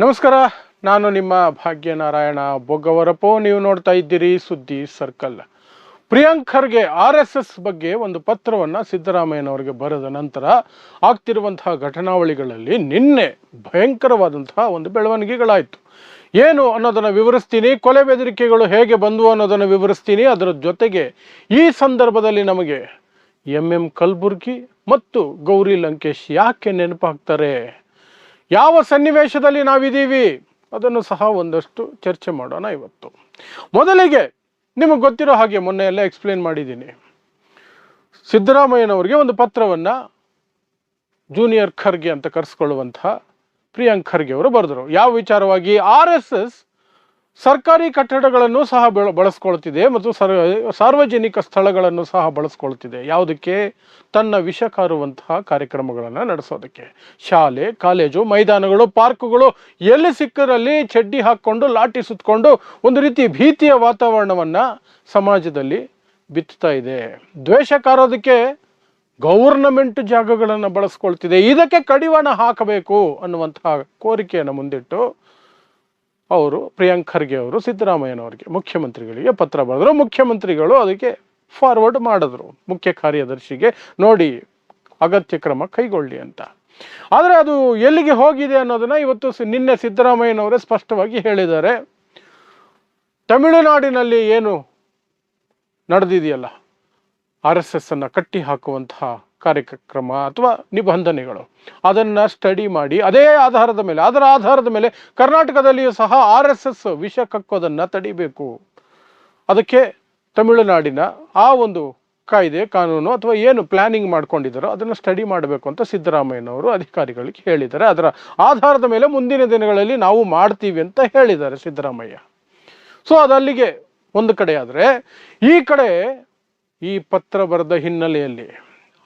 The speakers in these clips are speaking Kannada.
ನಮಸ್ಕಾರ, ನಾನು ನಿಮ್ಮ ಭಾಗ್ಯನಾರಾಯಣ ಬೊಗ್ಗವರಪ್ಪ ನೀವು ನೋಡ್ತಾ ಇದ್ದೀರಿ Suddi circle. Priyank Kharge R S S ಬಗ್ಗೆ ಒಂದು ಪತ್ರವನ್ನು ಸಿದ್ದರಾಮಯ್ಯನವರಿಗೆ ಬರೆದ ನಂತರ ಆಗ್ತಿರುವಂತಹ ಘಟನಾವಳಿಗಳಲ್ಲಿ ನಿನ್ನೆ ಭಯಂಕರವಾದಂತಹ ಒಂದು ಬೆಳವಣಿಗೆಗಳಾಯಿತು. ಏನು ಅನ್ನೋದನ್ನು ವಿವರಿಸ್ತೀನಿ, ಕೊಲೆ ಬೆದರಿಕೆಗಳು ಹೇಗೆ ಬಂದವು ಅನ್ನೋದನ್ನು ವಿವರಿಸ್ತೀನಿ, ಅದರ ಜೊತೆಗೆ ಈ ಸಂದರ್ಭದಲ್ಲಿ ನಮಗೆ ಎಂ ಎಂ ಕಲ್ಬುರ್ಗಿ ಮತ್ತು ಗೌರಿ ಲಂಕೇಶ್ ಯಾಕೆ ನೆನಪಾಗ್ತಾರೆ? ಯಾವ ಸನ್ನಿವೇಶದಲ್ಲಿ ನಾವಿದ್ದೀವಿ? ಅದನ್ನು ಸಹ ಒಂದಷ್ಟು ಚರ್ಚೆ ಮಾಡೋಣ ಇವತ್ತು. ಮೊದಲಿಗೆ ನಿಮಗೆ ಗೊತ್ತಿರೋ ಹಾಗೆ ಮೊನ್ನೆ ಎಲ್ಲ ಎಕ್ಸ್ಪ್ಲೇನ್ ಮಾಡಿದ್ದೀನಿ. ಸಿದ್ದರಾಮಯ್ಯನವರಿಗೆ ಒಂದು ಪತ್ರವನ್ನು ಜೂನಿಯರ್ ಖರ್ಗೆ ಅಂತ ಕರೆಸ್ಕೊಳ್ಳುವಂತಹ ಪ್ರಿಯಾಂಕ್ ಖರ್ಗೆ ಅವರು ಬರೆದರು. ಯಾವ ವಿಚಾರವಾಗಿ? ಆರ್ ಎಸ್ ಎಸ್ ಸರ್ಕಾರಿ ಕಟ್ಟಡಗಳನ್ನು ಸಹ ಬೆಳ, ಬಳಸ್ಕೊಳ್ತಿದೆ ಮತ್ತು ಸರ್, ಸಾರ್ವಜನಿಕ ಸ್ಥಳಗಳನ್ನು ಸಹ ಬಳಸ್ಕೊಳ್ತಿದೆ. ಯಾವುದಕ್ಕೆ? ತನ್ನ ವಿಷ ಕಾರುವಂತಹ ಕಾರ್ಯಕ್ರಮಗಳನ್ನು ನಡೆಸೋದಕ್ಕೆ. ಶಾಲೆ, ಕಾಲೇಜು, ಮೈದಾನಗಳು, ಪಾರ್ಕ್ಗಳು, ಎಲ್ಲಿ ಸಿಕ್ಕರಲ್ಲಿ ಚಡ್ಡಿ ಹಾಕ್ಕೊಂಡು, ಲಾಠಿ ಸುತ್ತಕೊಂಡು ಒಂದು ರೀತಿ ಭೀತಿಯ ವಾತಾವರಣವನ್ನು ಸಮಾಜದಲ್ಲಿ ಬಿತ್ತುತ್ತಾ ಇದೆ. ದ್ವೇಷ ಕಾರೋದಕ್ಕೆ ಗೌರ್ನಮೆಂಟ್ ಜಾಗಗಳನ್ನು ಬಳಸ್ಕೊಳ್ತಿದೆ. ಇದಕ್ಕೆ ಕಡಿವಾಣ ಹಾಕಬೇಕು ಅನ್ನುವಂತಹ ಕೋರಿಕೆಯನ್ನು ಮುಂದಿಟ್ಟು ಅವರು, ಪ್ರಿಯಾಂಕ್ ಖರ್ಗೆ ಅವರು, ಸಿದ್ದರಾಮಯ್ಯನವರಿಗೆ ಮುಖ್ಯಮಂತ್ರಿಗಳಿಗೆ ಪತ್ರ ಬರೆದರು. ಮುಖ್ಯಮಂತ್ರಿಗಳು ಅದಕ್ಕೆ ಫಾರ್ವರ್ಡ್ ಮಾಡಿದ್ರು. ಮುಖ್ಯ ಕಾರ್ಯದರ್ಶಿಗೆ ನೋಡಿ, ಅಗತ್ಯ ಕ್ರಮ ಕೈಗೊಳ್ಳಿ ಅಂತ. ಆದರೆ ಅದು ಎಲ್ಲಿಗೆ ಹೋಗಿದೆ ಅನ್ನೋದನ್ನ ಇವತ್ತು ನಿನ್ನೆ ಸಿದ್ದರಾಮಯ್ಯನವರೇ ಸ್ಪಷ್ಟವಾಗಿ ಹೇಳಿದ್ದಾರೆ. ತಮಿಳುನಾಡಿನಲ್ಲಿ ಏನು ನಡೆದಿದೆಯಲ್ಲ? ಆರ್ ಎಸ್ ಎಸ್ ಅನ್ನು ಕಟ್ಟಿ ಹಾಕುವಂತಹ ಕಾರ್ಯಕ್ರಮ ಅಥವಾ ನಿಬಂಧನೆಗಳು. ಅದನ್ನು ಸ್ಟಡಿ ಮಾಡಿ, ಅದೇ ಆಧಾರದ ಮೇಲೆ, ಅದರ ಆಧಾರದ ಮೇಲೆ ಕರ್ನಾಟಕದಲ್ಲಿಯೂ ಸಹ ಆರ್ ಎಸ್ ಎಸ್ ವಿಷ ಕಕ್ಕೋದನ್ನು ತಡಿಬೇಕು. ಅದಕ್ಕೆ ತಮಿಳುನಾಡಿನ ಆ ಒಂದು ಕಾಯ್ದೆ, ಕಾನೂನು ಅಥವಾ ಏನು ಪ್ಲಾನಿಂಗ್ ಮಾಡ್ಕೊಂಡಿದ್ದಾರೋ ಅದನ್ನು ಸ್ಟಡಿ ಮಾಡಬೇಕು ಅಂತ ಸಿದ್ದರಾಮಯ್ಯನವರು ಅಧಿಕಾರಿಗಳಿಗೆ ಹೇಳಿದ್ದಾರೆ. ಅದರ ಆಧಾರದ ಮೇಲೆ ಮುಂದಿನ ದಿನಗಳಲ್ಲಿ ನಾವು ಮಾಡ್ತೀವಿ ಅಂತ ಹೇಳಿದ್ದಾರೆ ಸಿದ್ದರಾಮಯ್ಯ. ಸೊ ಅದಲ್ಲಿಗೆ ಒಂದು ಕಡೆ ಆದರೆ, ಈ ಕಡೆ ಈ ಪತ್ರ ಬರೆದ ಹಿನ್ನೆಲೆಯಲ್ಲಿ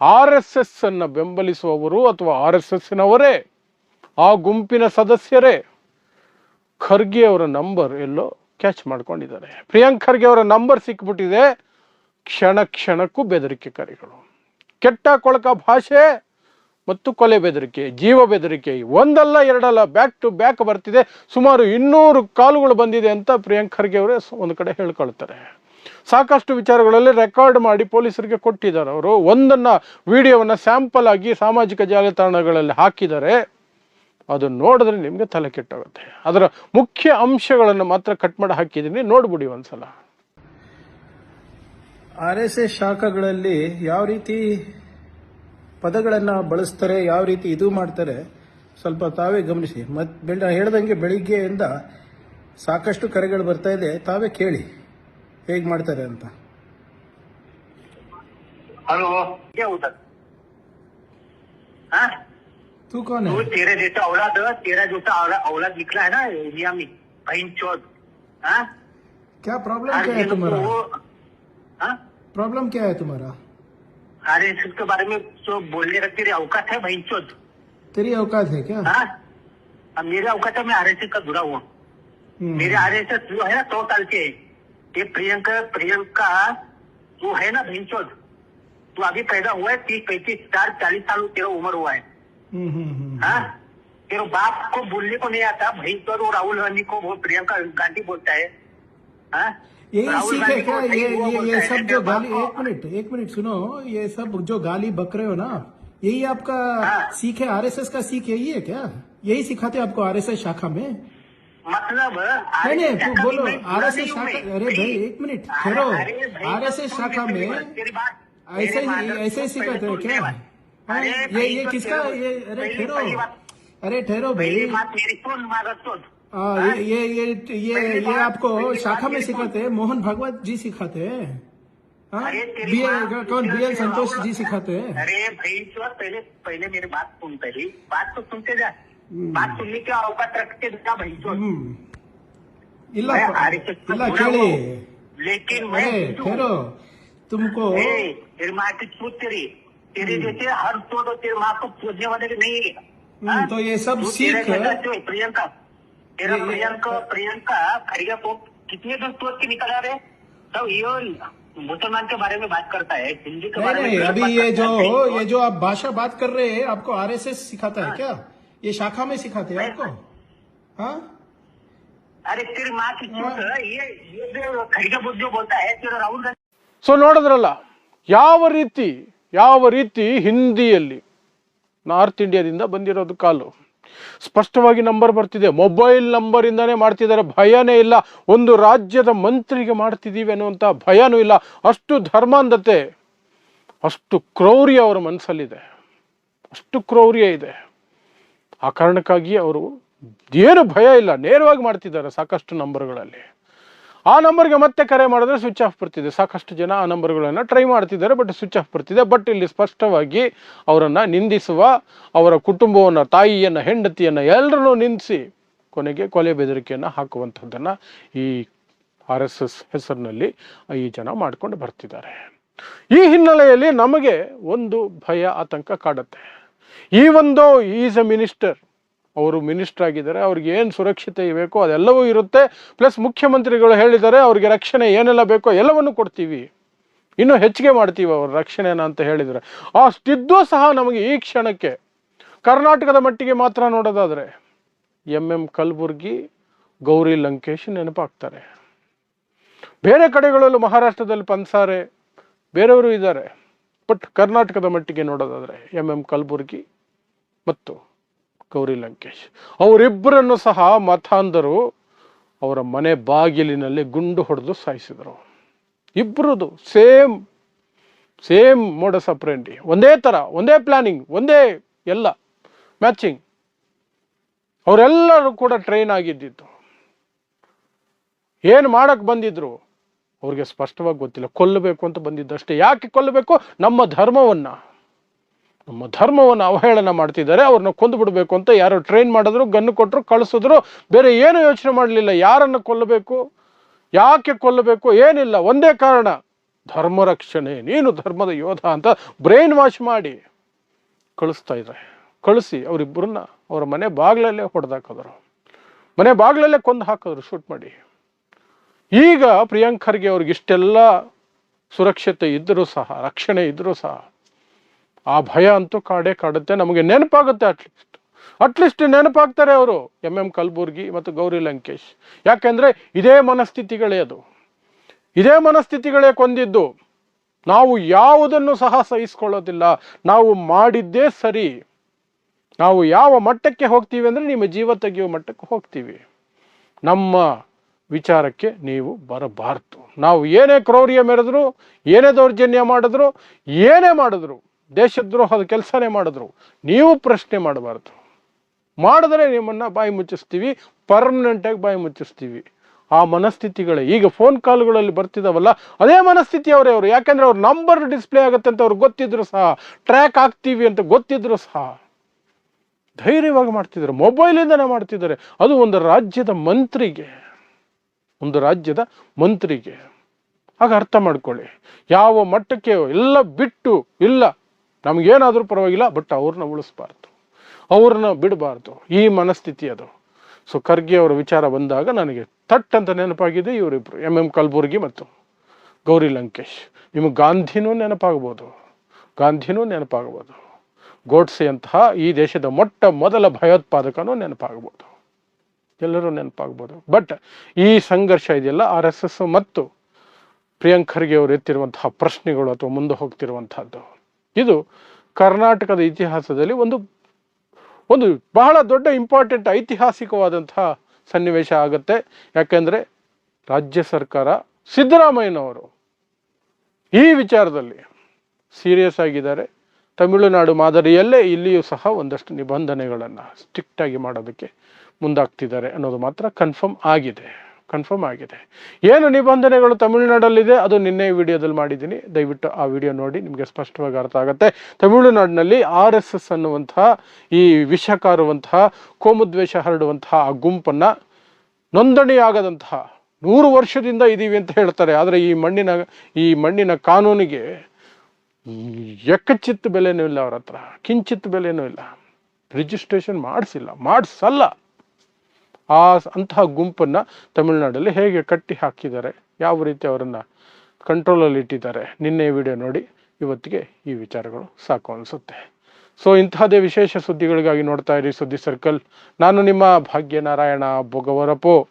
ಆರ್ ಎಸ್ ಎಸ್ ಅನ್ನು ಬೆಂಬಲಿಸುವವರು ಅಥವಾ ಆರ್ ಎಸ್ ಎಸ್ನವರೇ ಆ ಗುಂಪಿನ ಸದಸ್ಯರೇ, ಖರ್ಗೆ ಅವರ ನಂಬರ್ ಎಲ್ಲೋ ಕ್ಯಾಚ್ ಮಾಡ್ಕೊಂಡಿದ್ದಾರೆ. ಪ್ರಿಯಾಂಕ್ ಖರ್ಗೆ ಅವರ ನಂಬರ್ ಸಿಕ್ಬಿಟ್ಟಿದೆ. ಕ್ಷಣ ಕ್ಷಣಕ್ಕೂ ಬೆದರಿಕೆ ಕರೆಗಳು. ಕೆಟ್ಟ ಕೊಳಕ ಭಾಷೆ ಮತ್ತು ಕೊಲೆ ಬೆದರಿಕೆ, ಜೀವ ಬೆದರಿಕೆ, ಒಂದಲ್ಲ ಎರಡಲ್ಲ ಬ್ಯಾಕ್ ಟು ಬ್ಯಾಕ್ ಬರ್ತಿದೆ. ಸುಮಾರು ಇನ್ನೂರು ಕಾಲುಗಳು ಬಂದಿದೆ ಅಂತ ಪ್ರಿಯಾಂಕ್ ಖರ್ಗೆ ಅವರೇ ಒಂದು ಕಡೆ ಹೇಳ್ಕೊಳ್ತಾರೆ. ಸಾಕಷ್ಟು ವಿಚಾರಗಳಲ್ಲಿ ರೆಕಾರ್ಡ್ ಮಾಡಿ ಪೊಲೀಸರಿಗೆ ಕೊಟ್ಟಿದ್ದಾರೆ. ಅವರು ಒಂದನ್ನು ವಿಡಿಯೋವನ್ನು ಸ್ಯಾಂಪಲ್ ಆಗಿ ಸಾಮಾಜಿಕ ಜಾಲತಾಣಗಳಲ್ಲಿ ಹಾಕಿದ್ದಾರೆ ಅದು ನೋಡಿದ್ರೆ ನಿಮಗೆ ತಲೆ ಕೆಟ್ಟೋಗುತ್ತೆ. ಅದರ ಮುಖ್ಯ ಅಂಶಗಳನ್ನು ಮಾತ್ರ ಕಟ್ ಮಾಡಿ ಹಾಕಿದ್ದೀನಿ. ನೋಡ್ಬಿಡಿ ಒಂದ್ಸಲ. ಆರ್ ಎಸ್ ಎಸ್ ಶಾಖಗಳಲ್ಲಿ ಯಾವ ರೀತಿ ಪದಗಳನ್ನು ಬಳಸ್ತಾರೆ, ಯಾವ ರೀತಿ ಇದು ಮಾಡ್ತಾರೆ, ಸ್ವಲ್ಪ ತಾವೇ ಗಮನಿಸಿ. ಮತ್ತೆ ಹೇಳ್ದಂಗೆ ಬೆಳಿಗ್ಗೆಯಿಂದ ಸಾಕಷ್ಟು ಕರೆಗಳು ಬರ್ತಾ ಇದೆ. ತಾವೇ ಕೇಳಿ. ಹೇಗೆ ಮಾಡ್ತಾರೆ ಅಂತ हेलो क्या होता हाँ तू कौन तू है तेरे जैसा औलाद तेरा जैसा औलाद औलाद निकला है ना इंडिया में बहन चौथ हाँ क्या प्रॉब्लम हर क्या है दिन तुम्हारा को हाँ प्रॉब्लम क्या है तुम्हारा अरे इसके बारे में जो बोलने का तेरी औकात है बहन चौथ तेरी औकात है क्या हाँ अब मेरे औकात है मैं आर का जुड़ा हुआ हम्म, मेरे आर जो है ना सौ साल के ये प्रियंका प्रियंका जो है ना चौथ तू अभी पैदा हुआ है तीस पैंतीस चार चालीस साल तेरा उम्र हुआ है। हम्म, हम्म, हम्म। हाँ? तेरे बाप को बोलने को नहीं आता तो वो राहुल गांधी को वो प्रियंका गांधी बोलता है। हाँ? यही सीख है क्या ये ये ये सब जो गाली एक मिनट एक मिनट सुनो ये सब जो गाली बक रहे हो ना यही आपका हाँ। सीख है आरएसएस का सीख यही है क्या? यही सिखाते आपको आरएसएस शाखा में? मतलब नहीं नहीं तू बोलो आरएसएस शाखा अरे भाई एक मिनट ठहरो आरएसएस शाखा में ऐसे ही ऐसे ही सिखाते हैं क्या? हाँ, ये ये किसका? ये अरे ठहरो। अरे ठहरो भाई। सुन हाँ, ये ये ये ये ये आपको शाखा में सिखाते हैं मोहन भागवत जी सिखाते हैं। हाँ? बी बात- कौन? बी एल संतोष जी सिखाते हैं। अरे भाई पहले पहले मेरी बात सुन पहले। बात तो सुनते जा। बात सुनने की औकात रखते जा भाई चोर ಹ್ಮ್. ಇಲ್ಲ मैं RSS को ಇಲ್ಲ बुरा ಕೇಳಿ हूँ, लेकिन मैं अरे हिंदू हूँ। ठहरो तुमको ए, तेरी माँ की छूत तेरी तेरे जैसे हर चोट और तेरी माँ को पूजने वाले की नहीं है हम्म, हाँ? तो ये सब तू सीख तेरे जैसा जो है, प्रियंका तेरा ये- ये- प्रियंका प्रियंका खड़िया को कितने दिन सोच के निकला रे तो ये मुसलमान के बारे में बात करता है हिंदी के नहीं बारे में नहीं गलत अभी बात ये करता जो है। ये जो आप भाषा बात कर रहे हैं आपको आरएसएस सिखाता है क्या ये शाखा में सिखाते हैं आपको हाँ अरे तेरी माँ की चूत ये ये जो खड़गे बुद्ध जो बोलता है तेरा राहुल गांधी ಸೊ ನೋಡಿದ್ರಲ್ಲ ಯಾವ ರೀತಿ ಯಾವ ರೀತಿ ಹಿಂದಿಯಲ್ಲಿ ನಾರ್ತ್ ಇಂಡಿಯಾದಿಂದ ಬಂದಿರೋದು ಕಾಲು ಸ್ಪಷ್ಟವಾಗಿ ನಂಬರ್ ಬರ್ತಿದೆ ಮೊಬೈಲ್ ನಂಬರಿಂದಾನೇ ಮಾಡ್ತಿದ್ದಾರೆ ಭಯನೇ ಇಲ್ಲ ಒಂದು ರಾಜ್ಯದ ಮಂತ್ರಿಗೆ ಮಾಡ್ತಿದ್ದೀವಿ ಅನ್ನುವಂಥ ಭಯನೂ ಇಲ್ಲ ಅಷ್ಟು ಧರ್ಮಾಂಧತೆ ಅಷ್ಟು ಕ್ರೌರ್ಯ ಅವರ ಮನಸ್ಸಲ್ಲಿದೆ ಅಷ್ಟು ಕ್ರೌರ್ಯ ಇದೆ ಆ ಕಾರಣಕ್ಕಾಗಿ ಅವರು ಏನು ಭಯ ಇಲ್ಲ, ನೇರವಾಗಿ ಮಾಡ್ತಿದ್ದಾರೆ ಸಾಕಷ್ಟು ನಂಬರ್ಗಳಲ್ಲಿ. ಆ ನಂಬರ್ಗೆ ಮತ್ತೆ ಕರೆ ಮಾಡಿದ್ರೆ ಸ್ವಿಚ್ ಆಫ್ ಬರ್ತಿದೆ. ಸಾಕಷ್ಟು ಜನ ಆ ನಂಬರ್ಗಳನ್ನು ಟ್ರೈ ಮಾಡ್ತಿದ್ದಾರೆ ಬಟ್ ಸ್ವಿಚ್ ಆಫ್ ಬರ್ತಿದೆ. ಬಟ್ ಇಲ್ಲಿ ಸ್ಪಷ್ಟವಾಗಿ ಅವರನ್ನು ನಿಂದಿಸುವ, ಅವರ ಕುಟುಂಬವನ್ನು, ತಾಯಿಯನ್ನು, ಹೆಂಡತಿಯನ್ನು ಎಲ್ಲರನ್ನೂ ನಿಂದಿಸಿ ಕೊನೆಗೆ ಕೊಲೆ ಬೆದರಿಕೆಯನ್ನು ಹಾಕುವಂಥದ್ದನ್ನು ಈ ಆರ್ ಎಸ್ ಎಸ್ ಹೆಸರಿನಲ್ಲಿ ಈ ಜನ ಮಾಡ್ಕೊಂಡು ಬರ್ತಿದ್ದಾರೆ. ಈ ಹಿನ್ನೆಲೆಯಲ್ಲಿ ನಮಗೆ ಒಂದು ಭಯ, ಆತಂಕ ಕಾಡುತ್ತೆ. ಈ ಒಂದು ಈಸ್ ಎ ಮಿನಿಸ್ಟರ್ ಅವರು ಮಿನಿಸ್ಟರ್ ಆಗಿದ್ದಾರೆ, ಅವ್ರಿಗೆ ಏನು ಸುರಕ್ಷತೆ ಬೇಕೋ ಅದೆಲ್ಲವೂ ಇರುತ್ತೆ. ಪ್ಲಸ್ ಮುಖ್ಯಮಂತ್ರಿಗಳು ಹೇಳಿದ್ದಾರೆ, ಅವ್ರಿಗೆ ರಕ್ಷಣೆ ಏನೆಲ್ಲ ಬೇಕೋ ಎಲ್ಲವನ್ನು ಕೊಡ್ತೀವಿ. ಇನ್ನೂ ಹೆಚ್ಚಿಗೆ ಮಾಡ್ತೀವಿ ಅವ್ರ ರಕ್ಷಣೆನ ಅಂತ ಹೇಳಿದರೆ. ಅಷ್ಟಿದ್ದೂ ಸಹ ನಮಗೆ ಈ ಕ್ಷಣಕ್ಕೆ ಕರ್ನಾಟಕದ ಮಟ್ಟಿಗೆ ಮಾತ್ರ ನೋಡೋದಾದರೆ ಎಂ ಎಂ ಕಲಬುರ್ಗಿ, ಗೌರಿ ಲಂಕೇಶ್ ನೆನಪಾಗ್ತಾರೆ. ಬೇರೆ ಕಡೆಗಳಲ್ಲೂ ಮಹಾರಾಷ್ಟ್ರದಲ್ಲಿ ಪನ್ಸಾರೆ, ಬೇರೆಯವರು ಇದ್ದಾರೆ. ಬಟ್ ಕರ್ನಾಟಕದ ಮಟ್ಟಿಗೆ ನೋಡೋದಾದರೆ ಎಂ ಎಂ ಕಲಬುರ್ಗಿ ಮತ್ತು ಗೌರಿ ಲಂಕೇಶ್. ಅವರಿಬ್ಬರನ್ನು ಸಹ ಮತಾಂಧರು ಅವರ ಮನೆ ಬಾಗಿಲಿನಲ್ಲಿ ಗುಂಡು ಹೊಡೆದು ಸಾಯಿಸಿದರು. ಇಬ್ಬರದು ಸೇಮ್ ಸೇಮ್ ಮೋಡಸ್ ಅಪ್ರೆಂಡಿ ಒಂದೇ ಥರ ಒಂದೇ ಪ್ಲಾನಿಂಗ್ ಒಂದೇ ಎಲ್ಲ ಮ್ಯಾಚಿಂಗ್ ಅವರೆಲ್ಲರೂ ಕೂಡ ಟ್ರೈನ್ ಆಗಿದ್ದಿತ್ತು ಏನು ಮಾಡಕ್ಕೆ ಬಂದಿದ್ರು? ಅವ್ರಿಗೆ ಸ್ಪಷ್ಟವಾಗಿ ಗೊತ್ತಿಲ್ಲ. ಕೊಲ್ಲಬೇಕು ಅಂತ ಬಂದಿದ್ದಷ್ಟೇ. ಯಾಕೆ ಕೊಲ್ಲಬೇಕು? ನಮ್ಮ ಧರ್ಮವನ್ನ. ನಮ್ಮ ಧರ್ಮವನ್ನು ಅವಹೇಳನ ಮಾಡ್ತಿದ್ದಾರೆ. ಅವ್ರನ್ನ ಕೊಂದು ಬಿಡಬೇಕು ಅಂತ ಯಾರೋ ಟ್ರೈನ್ ಮಾಡಿದ್ರು ಗನ್ನು ಕೊಟ್ಟರು ಕಳಿಸಿದ್ರು. ಬೇರೆ ಏನು ಯೋಚನೆ ಮಾಡಲಿಲ್ಲ. ಯಾರನ್ನು ಕೊಲ್ಲಬೇಕು? ಯಾಕೆ ಕೊಲ್ಲಬೇಕು? ಏನಿಲ್ಲ. ಒಂದೇ ಕಾರಣ. ಧರ್ಮ ರಕ್ಷಣೆ. ನೀನು ಧರ್ಮದ ಯೋಧ ಅಂತ ಬ್ರೈನ್ ವಾಶ್ ಮಾಡಿ ಕಳಿಸ್ತಾ ಇದ್ದಾರೆ ಕಳಿಸಿ ಅವರಿಬ್ಬರನ್ನ ಅವರ ಮನೆ ಬಾಗಿಲಲ್ಲೇ ಹೊಡೆದಾಕಿದ್ರು. ಮನೆ ಬಾಗಿಲಲ್ಲೇ ಕೊಂದು ಹಾಕಿದ್ರು. ಶೂಟ್ ಮಾಡಿ. ಈಗ ಪ್ರಿಯಾಂಕ್ ಖರ್ಗೆ ಅವ್ರಿಗೆ ಇಷ್ಟೆಲ್ಲ ಸುರಕ್ಷತೆ ಇದ್ದರೂ ಸಹ, ರಕ್ಷಣೆ ಇದ್ದರೂ ಸಹ, ಆ ಭಯ ಅಂತೂ ಕಾಡೇ ಕಾಡುತ್ತೆ. ನಮಗೆ ನೆನಪಾಗುತ್ತೆ ಅಟ್ಲೀಸ್ಟ್ ಅಟ್ಲೀಸ್ಟ್ ನೆನಪಾಗ್ತಾರೆ ಅವರು ಎಂ ಎಂ ಕಲಬುರ್ಗಿ ಮತ್ತು ಗೌರಿ ಲಂಕೇಶ್. ಯಾಕೆಂದ್ರೆ ಇದೇ ಮನಸ್ಥಿತಿಗಳೇ ಅದು. ಇದೇ ಮನಸ್ಥಿತಿಗಳೇ ಕೊಂದಿದ್ದು. ನಾವು ಯಾವುದನ್ನು ಸಹ ಸಹಿಸ್ಕೊಳ್ಳೋದಿಲ್ಲ. ನಾವು ಮಾಡಿದ್ದೇ ಸರಿ. ನಾವು ಯಾವ ಮಟ್ಟಕ್ಕೆ ಹೋಗ್ತೀವಿ ಅಂದರೆ ನಿಮ್ಮ ಜೀವ ತೆಗೆಯುವ ಮಟ್ಟಕ್ಕೆ ಹೋಗ್ತೀವಿ. ನಮ್ಮ ವಿಚಾರಕ್ಕೆ ನೀವು ಬರಬಾರ್ದು. ನಾವು ಏನೇ ಕ್ರೌರ್ಯ ಮೆರೆದ್ರು ಏನೇ ದೌರ್ಜನ್ಯ ಮಾಡಿದ್ರು, ಏನೇ ಮಾಡಿದ್ರು, ದೇಶದ್ರೋಹದ ಕೆಲಸನೇ ಮಾಡಿದ್ರು, ನೀವು ಪ್ರಶ್ನೆ ಮಾಡಬಾರ್ದು. ಮಾಡಿದ್ರೆ ನಿಮ್ಮನ್ನು ಬಾಯಿ ಮುಚ್ಚಿಸ್ತೀವಿ ಪರ್ಮನೆಂಟಾಗಿ ಬಾಯಿ ಮುಚ್ಚಿಸ್ತೀವಿ. ಆ ಮನಸ್ಥಿತಿಗಳೇ. ಈಗ ಫೋನ್ ಕಾಲ್ಗಳಲ್ಲಿ ಬರ್ತಿದ್ದಾವಲ್ಲ ಅದೇ ಮನಸ್ಥಿತಿ ಅವರೇ ಅವರು. ಯಾಕೆಂದರೆ ಅವ್ರ ನಂಬರ್ ಡಿಸ್ಪ್ಲೇ ಆಗುತ್ತೆ ಅಂತ ಅವ್ರಿಗೆ ಗೊತ್ತಿದ್ರು ಸಹ ಟ್ರ್ಯಾಕ್ ಆಗ್ತೀವಿ ಅಂತ ಗೊತ್ತಿದ್ರು ಸಹ. ಧೈರ್ಯವಾಗಿ ಮಾಡ್ತಿದ್ದಾರೆ. ಮೊಬೈಲಿಂದನೇ ಮಾಡ್ತಿದ್ದಾರೆ. ಅದು ಒಂದು ರಾಜ್ಯದ ಮಂತ್ರಿಗೆ. ಒಂದು ರಾಜ್ಯದ ಮಂತ್ರಿಗೆ. ಆಗ ಅರ್ಥ ಮಾಡ್ಕೊಳ್ಳಿ. ಯಾವ ಮಟ್ಟಕ್ಕೆ ಎಲ್ಲ ಬಿಟ್ಟು ಇಲ್ಲ, ನಮಗೇನಾದರೂ ಪರವಾಗಿಲ್ಲ, ಬಟ್ ಅವ್ರನ್ನ ಉಳಿಸ್ಬಾರ್ದು. ಅವ್ರನ್ನ ಬಿಡಬಾರ್ದು. ಈ ಮನಸ್ಥಿತಿ ಅದು. ಸೊ ಖರ್ಗೆ ಅವರ ವಿಚಾರ ಬಂದಾಗ ನನಗೆ ತಟ್ ಅಂತ ನೆನಪಾಗಿದೆ ಇವರಿಬ್ರು. ಎಂ ಎಂ ಕಲಬುರ್ಗಿ ಮತ್ತು ಗೌರಿ ಲಂಕೇಶ್. ನಿಮಗೆ ಗಾಂಧಿನೂ ನೆನಪಾಗ್ಬೋದು. ಗಾಂಧಿನೂ ನೆನಪಾಗ್ಬೋದು. ಗೋಡ್ಸೆಯಂತಹ ಈ ದೇಶದ ಮೊಟ್ಟ ಮೊದಲ ಭಯೋತ್ಪಾದಕನೂ ನೆನಪಾಗ್ಬೋದು. ಎಲ್ಲರೂ ನೆನಪಾಗ್ಬೋದು. ಬಟ್ ಈ ಸಂಘರ್ಷ ಇದೆಯಲ್ಲ, ಆರ್ ಎಸ್ ಎಸ್ ಮತ್ತು ಪ್ರಿಯಾಂಕರ್ಗೆ ಅವರು ಎತ್ತಿರುವಂತಹ ಪ್ರಶ್ನೆಗಳು ಅಥವಾ ಮುಂದೆ ಹೋಗ್ತಿರುವಂತಹದ್ದು. ಇದು ಕರ್ನಾಟಕದ ಇತಿಹಾಸದಲ್ಲಿ ಒಂದು ಒಂದು ಬಹಳ ದೊಡ್ಡ ಇಂಪಾರ್ಟೆಂಟ್ ಐತಿಹಾಸಿಕವಾದಂತಹ ಸನ್ನಿವೇಶ ಆಗುತ್ತೆ. ಯಾಕೆಂದರೆ ರಾಜ್ಯ ಸರ್ಕಾರ ಸಿದ್ದರಾಮಯ್ಯನವರು ಈ ವಿಚಾರದಲ್ಲಿ ಸೀರಿಯಸ್ ಆಗಿದ್ದಾರೆ. ತಮಿಳುನಾಡು ಮಾದರಿಯಲ್ಲೇ ಇಲ್ಲಿಯೂ ಸಹ ಒಂದಷ್ಟು ನಿಬಂಧನೆಗಳನ್ನು ಸ್ಟ್ರಿಕ್ಟಾಗಿ ಮಾಡೋದಕ್ಕೆ ಮುಂದಾಗ್ತಿದ್ದಾರೆ ಅನ್ನೋದು ಮಾತ್ರ ಕನ್ಫರ್ಮ್ ಆಗಿದೆ. ಕನ್ಫರ್ಮ್ ಆಗಿದೆ. ಏನು ನಿಬಂಧನೆಗಳು ತಮಿಳುನಾಡಲ್ಲಿದೆ, ಅದು ನಿನ್ನೆ ವಿಡಿಯೋದಲ್ಲಿ ಮಾಡಿದ್ದೀನಿ. ದಯವಿಟ್ಟು ಆ ವಿಡಿಯೋ ನೋಡಿ, ನಿಮಗೆ ಸ್ಪಷ್ಟವಾಗಿ ಅರ್ಥ ಆಗುತ್ತೆ. ತಮಿಳುನಾಡಿನಲ್ಲಿ ಆರ್ ಎಸ್ ಎಸ್ ಅನ್ನುವಂತಹ ಈ ವಿಷಕಾರುವಂತಹ ಕೋಮದ್ವೇಷ ಹರಡುವಂತಹ ಆ ಗುಂಪನ್ನು ನೋಂದಣಿಯಾಗದಂತಹ ನೂರು ವರ್ಷದಿಂದ ಇದ್ದೀವಿ ಅಂತ ಹೇಳ್ತಾರೆ. ಆದರೆ ಈ ಮಣ್ಣಿನ ಈ ಮಣ್ಣಿನ ಕಾನೂನಿಗೆ ಎಕ್ಕಚಿತ್ತು ಬೆಲೆನೂ ಇಲ್ಲ ಅವ್ರ ಹತ್ರ. ಕಿಂಚಿತ್ ಬೆಲೆನೂ ಇಲ್ಲ. ರಿಜಿಸ್ಟ್ರೇಷನ್ ಮಾಡಿಸಿಲ್ಲ. ಮಾಡಿಸಲ್ಲ. ಆ ಅಂತಹ ಗುಂಪನ್ನು ತಮಿಳುನಾಡಲ್ಲಿ ಹೇಗೆ ಕಟ್ಟಿ ಹಾಕಿದ್ದಾರೆ ಯಾವ ರೀತಿ ಅವರನ್ನು ಕಂಟ್ರೋಲಲ್ಲಿ ಇಟ್ಟಿದ್ದಾರೆ, ನಿನ್ನೆ ವಿಡಿಯೋ ನೋಡಿ, ಇವತ್ತಿಗೆ ಈ ವಿಚಾರಗಳು ಸಾಕು ಅನಿಸುತ್ತೆ. ಸೊ ಇಂತಹದೇ ವಿಶೇಷ ಸುದ್ದಿಗಳಿಗಾಗಿ ನೋಡ್ತಾ ಇರಿ ಸುದ್ದಿ ಸರ್ಕಲ್ ನಾನು ನಿಮ್ಮ ಭಾಗ್ಯನಾರಾಯಣ ಬೊಗವರಪೋ